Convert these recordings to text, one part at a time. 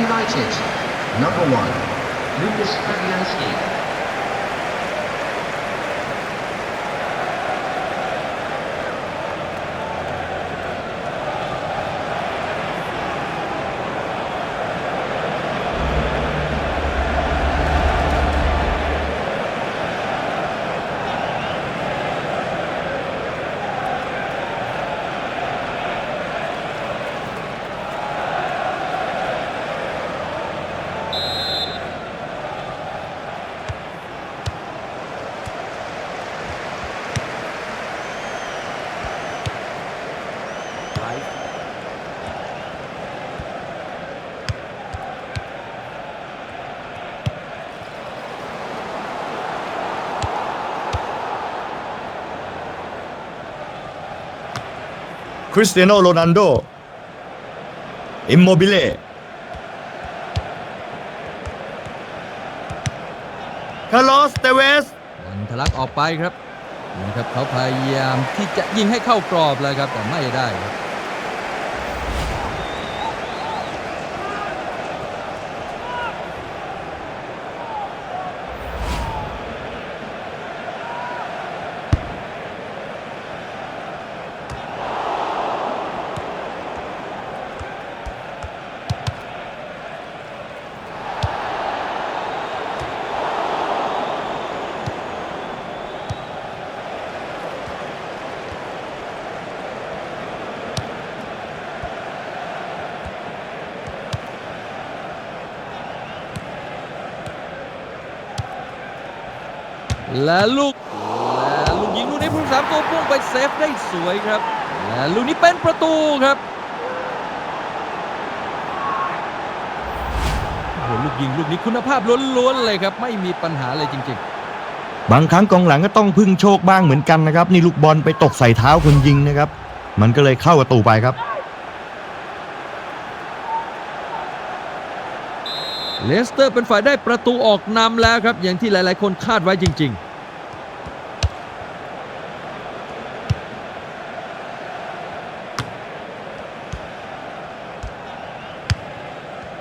United. Number one, Lucas Fabianski. คริสเตียโนโรนัลโด อิมโมบิเล่คาร์ลอสเตเวสบอลทะลักออกไปครับนะครับเขาพยายามที่จะยิงให้เข้ากรอบเลยครับแต่ไม่ได้ครับ และลูกและลูกยิงลูกนี้ผู้รักษาตัวพุ่งไปเซฟได้สวยครับและลูกนี้เป็นประตูครับโอ้โหลูกยิงลูกนี้คุณภาพล้วนๆเลยครับ ไม่มีปัญหาเลยจริง ๆ บางครั้งกองหลังก็ต้องพึ่งโชคบ้างเหมือนกันนะครับ นี่ลูกบอลไปตกใส่เท้าคนยิงนะครับ มันก็เลยเข้าประตูไปครับ เลสเตอร์เป็นฝ่ายได้ประตูออกนำแล้วครับ อย่างที่หลาย ๆ คนคาดไว้จริง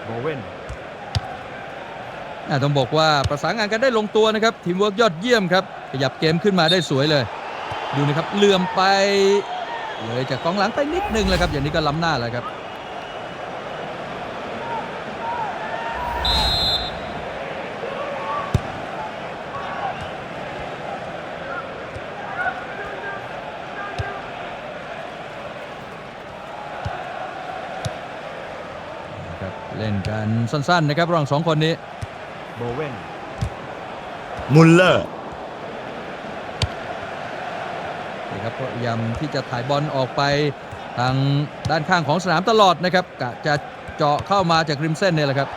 โบเว่นๆอะต้องบอกว่าประสานงานกันได้ลงตัวนะครับ ทีมเวิร์กยอดเยี่ยมครับ ขยับเกมขึ้นมาได้สวยเลย ดูนะครับเหลื่อมไป เลยจากกองหลังไปนิดนึงเลยครับ อย่างนี้ก็ล้ำหน้าแล้วครับนะครับเล่น กันสั้นๆนะครับระหว่างสองคนนี้โบเว่นมุลเลอร์นะครับพยายามที่จะถ่ายบอลออกไปทางด้านข้างของสนามตลอดนะครับกะจะเจาะเข้ามาจากริมเส้นเนี่ยแหละครับ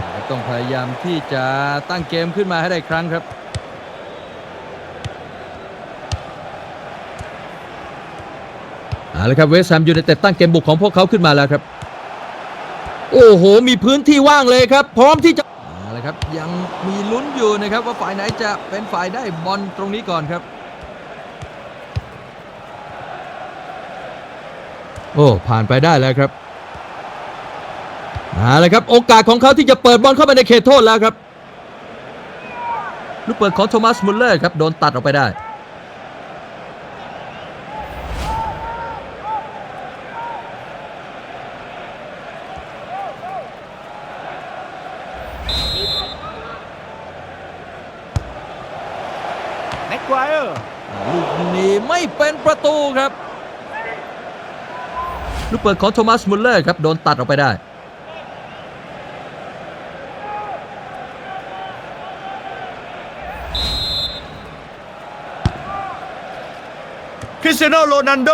นะครับต้องพยายามที่จะตั้งเกมขึ้นมาให้ได้อีกครั้งครับเอาละครับเวสต์แฮมยูไนเต็ดตั้งเกมบุกของพวกเขาขึ้นมาแล้วครับ โอ้โห มีพื้นที่ว่างเลยครับ พร้อมที่จะเอาละครับ ยังมีลุ้นอยู่นะครับ ว่าฝ่ายไหนจะเป็นฝ่ายได้บอลตรงนี้ก่อนครับ โอ้ผ่านไปได้แล้วครับเอาละครับ โอกาสของเขาที่จะเปิดบอลเข้าไปในเขตโทษแล้วครับลูกเปิดของโทมัสมุลเลอร์ครับ โดนตัดออกไปได้ แม็กควายเออร์ ลูกนี้ไม่เป็นประตูครับ ลูกเปิดของโทมัสมุลเลอร์ครับ โดนตัดออกไปได้ คริสเตียโนโรนัลโด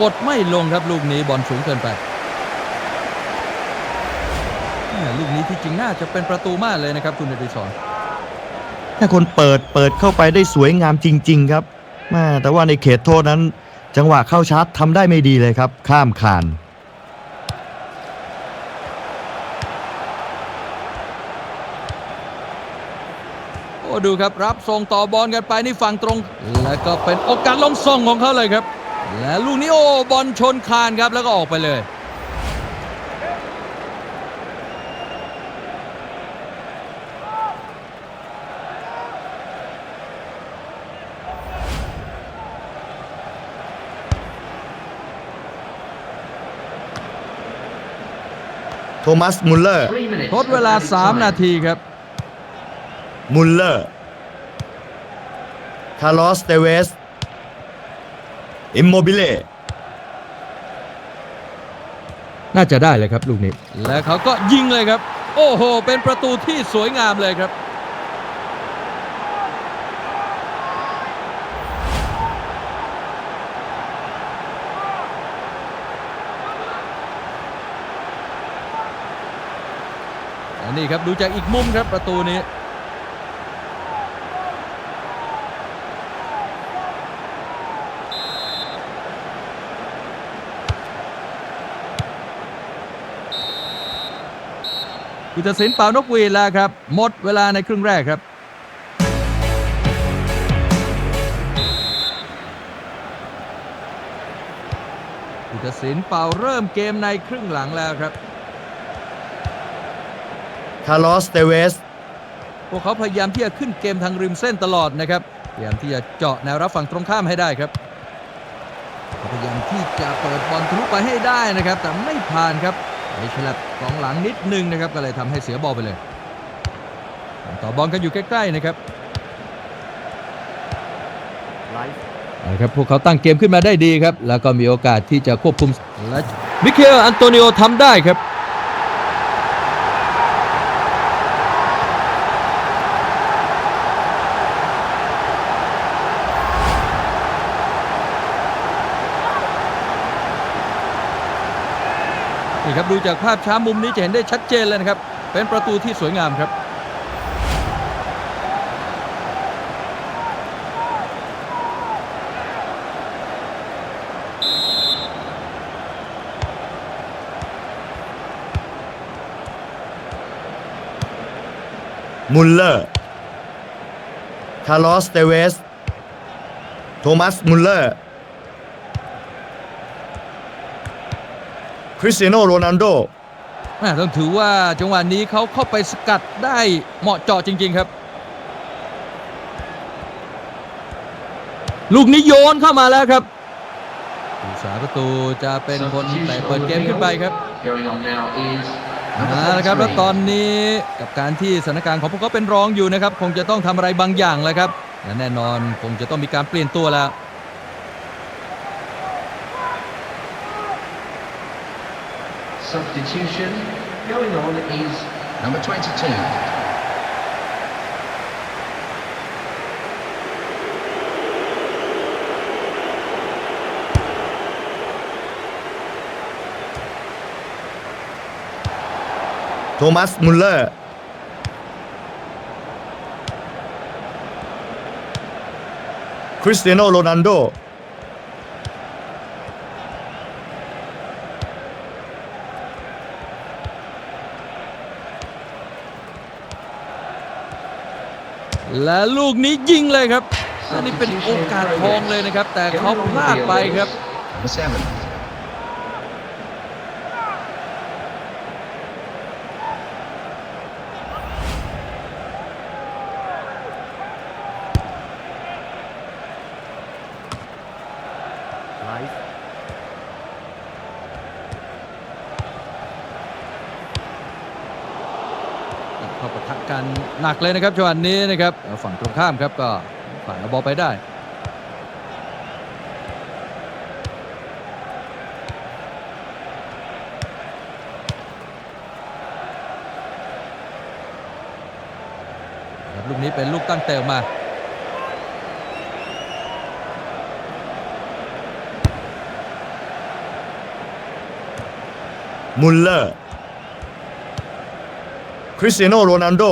กดไม่ลงครับลูกนี้บอลสูงเกินไปแม่ลูกนี้ที่จริงน่าจะเป็นประตูมากเลยนะครับคุณอดิศร ถ้าคนเปิดเปิดเข้าไปได้สวยงามจริง ๆ ครับแม่แต่ว่าในเขตโทษนั้น จังหวะเข้าชาร์จทำได้ไม่ดีเลยครับ ข้ามคานโอ้ดูครับรับส่งต่อบอลกันไปนี่ฝั่งตรง แล้วก็เป็นโอกาสลงส่งของเขาเลยครับ และลูกนี้โอ้บอลชนคานครับแล้วก็ออกไปเลย โทมัสมุลเลอร์ Three minutes. ทดเวลา of added 3 time. นาทีครับ มุลเลอร์ คาร์ลอสเตเวส อิมโมบิเล่ น่าจะได้เลยครับลูกนี้ และเขาก็ยิงเลยครับ โอ้โห เป็นประตูที่สวยงามเลยครับ นนี้ครับดูจากอีกมุมครับประตูนี้ผู้ตัดสินเป่านกหวีดแล้วครับ หมดเวลาในครึ่งแรกครับผู้ตัดสินเป่าเริ่มเกมในครึ่งหลังแล้วครับ คาร์ลอสเตเวส พวกเขาพยายามที่จะขึ้นเกมทางริมเส้นตลอดนะครับ พยายามที่จะเจาะแนวรับฝั่งตรงข้ามให้ได้ครับ พยายามที่จะเปิดบอลทะลุไปให้ได้นะครับ แต่ไม่ผ่านครับไปฉลับกองหลังนิดนึงนะครับ ก็เลยทำให้เสียบอลไปเลย ต่อบอลกันอยู่ใกล้ ๆ นะครับไลฟ์นะครับพวกเขาตั้งเกมขึ้นมาได้ดีครับ แล้วก็มีโอกาสที่จะควบคุมและมิเคลอันโตนิโอทำได้ครับ ดูจากภาพช้ามุมนี้จะเห็นได้ชัดเจนเลยนะครับ เป็นประตูที่สวยงามครับมุลเลอร์ คาร์ลอส เตเวส โทมัส มุลเลอร์ คริสเตียโนโรนัลโดต้องถือว่าจังหวะนี้เขาเข้าไปสกัดได้เหมาะเจาะจริง ๆครับ ลูกนี้โยนเข้ามาแล้วครับผู้สาประตูจะเป็นคนแต่เปิดเกมขึ้นไปครับเอาละครับแล้วตอนนี้กับการที่สถานการณ์ของพวกเขาเป็นรองอยู่นะครับ คงจะต้องทำอะไรบางอย่างแล้วครับและแน่นอนคงจะต้องมีการเปลี่ยนตัวแล้ว substitution. Going on is number 22. โทมัส มุลเลอร์ คริสเตียโน โรนัลโด และลูกนี้ยิงเลยครับ อันนี้เป็นโอกาสทองเลยนะครับ แต่เขาพลาดไปครับไลฟ์ เข้าปะทะ กันหนักเลยนะครับจังหวะนี้นะครับฝั่งตรงข้ามครับก็ผ่านเอาบอลไปได้ลูกนี้เป็นลูกตั้งเตะมามุลเลอร์ คริสเตียโนโรนัลโด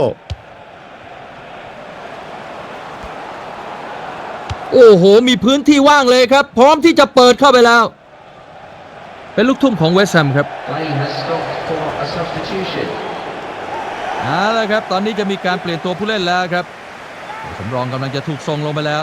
โอ้โห มีพื้นที่ว่างเลยครับ พร้อมที่จะเปิดเข้าไปแล้ว เป็นลูกทุ่มของเวสต์แฮมครับ Play has stopped for a substitution. เอาละครับ ตอนนี้จะมีการเปลี่ยนตัวผู้เล่นแล้วครับ สำรองกำลังจะถูกส่งลงไปแล้ว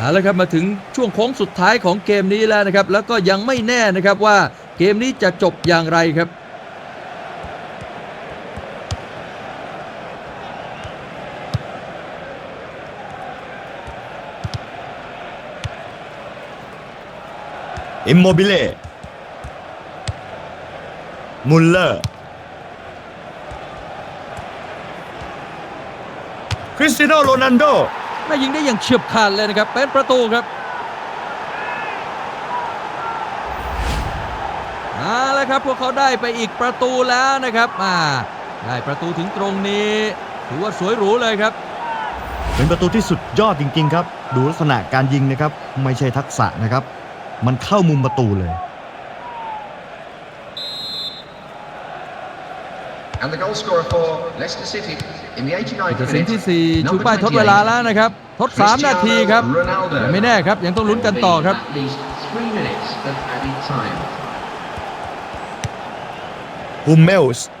เอาละครับมาถึงช่วงโค้งสุดท้ายของเกมนี้แล้วนะครับ แล้วก็ยังไม่แน่นะครับว่าเกมนี้จะจบอย่างไรครับอิมโมบิเล่มุลเลอร์คริสติโนโรนันโด แม่ยิงได้อย่างเฉียบขาดเลยนะครับ เป็นประตูครับเอาละครับพวกเขาได้ไปอีกประตูแล้วนะครับอ่าได้ประตูถึงตรงนี้ถือว่าสวยหรูเลยครับ เป็นประตูที่สุดยอดจริงๆครับ ดูลักษณะการยิงนะครับ ไม่ใช่ทักษะนะครับ มันเข้ามุมประตูเลย And the goal scorer for Leicester City in the 89th จะสิน minute. ที่ 4 ชู number ป้ายทดเวลาแล้วนะครับ ทด 3 นาทีครับ Ronaldo. ยังไม่แน่ครับ ยังต้องลุ้นกันต่อครับ At